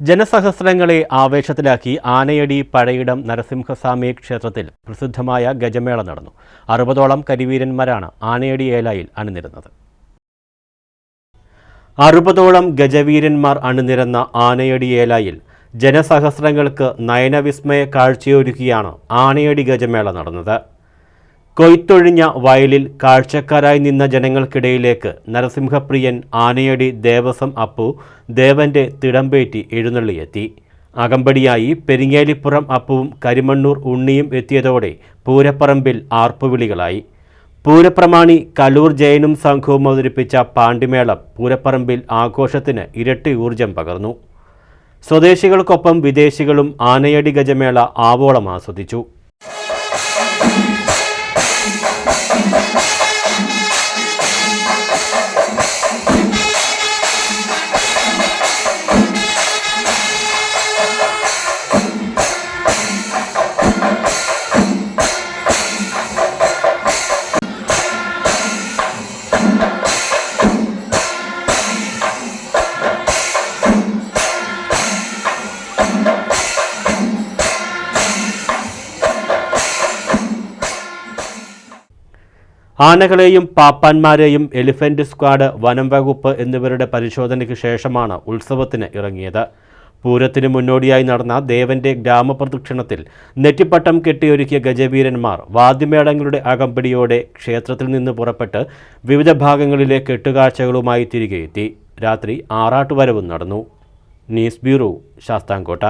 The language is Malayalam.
ജനസഹസ്രങ്ങളെ ആവേശത്തിലാക്കി ആനയടി പഴയിടം നരസിംഹസ്വാമി ക്ഷേത്രത്തിൽ പ്രസിദ്ധമായ ഗജമേള നടന്നു. അറുപതോളം കരിവീരന്മാരാണ് ആനയടി ഏലായിൽ അണിനിരുന്നത്. അറുപതോളം ഗജവീരന്മാർ അണിനിരന്ന ആനയടി ഏലായിൽ ജനസഹസ്രങ്ങൾക്ക് നയനവിസ്മയ കാഴ്ചയൊരുക്കിയാണ് ആനയടി ഗജമേള നടന്നത്. കൊയ്ത്തൊഴിഞ്ഞ വയലിൽ കാഴ്ചക്കാരായി നിന്ന ജനങ്ങൾക്കിടയിലേക്ക് നരസിംഹപ്രിയൻ ആനയടി ദേവസം അപ്പു ദേവന്റെ തിടമ്പേറ്റി എഴുന്നള്ളിയെത്തി. അകമ്പടിയായി പെരിങ്ങേലിപ്പുറം അപ്പുവും കരിമണ്ണൂർ ഉണ്ണിയും എത്തിയതോടെ പൂരപ്പറമ്പിൽ ആർപ്പുവിളികളായി. പൂരപ്രമാണി കലൂർ ജയനും സംഘവും അവതരിപ്പിച്ച പാണ്ടിമേളം പൂരപ്പറമ്പിൽ ആഘോഷത്തിന് ഇരട്ടി ഊർജം പകർന്നു. സ്വദേശികൾക്കൊപ്പം വിദേശികളും ആനയടി ഗജമേള ആവോളം ആസ്വദിച്ചു Thank you. ആനകളെയും പാപ്പാന്മാരെയും എലിഫന്റ് സ്ക്വാഡ് വനം വകുപ്പ് എന്നിവരുടെ പരിശോധനയ്ക്ക് ശേഷമാണ് ഉത്സവത്തിന് ഇറങ്ങിയത്. പൂരത്തിന് മുന്നോടിയായി നടന്ന ദേവന്റെ ഗ്രാമപ്രദക്ഷിണത്തിൽ നെറ്റിപ്പട്ടം കെട്ടിയൊരുക്കിയ ഗജവീരന്മാർ വാദ്യമേളങ്ങളുടെ അകമ്പടിയോടെ ക്ഷേത്രത്തിൽ നിന്ന് പുറപ്പെട്ട് വിവിധ ഭാഗങ്ങളിലെ കെട്ടുകാഴ്ചകളുമായി തിരികെയെത്തി. രാത്രി ആറാട്ടുവരവും നടന്നു. News bureau Sasthamkotta.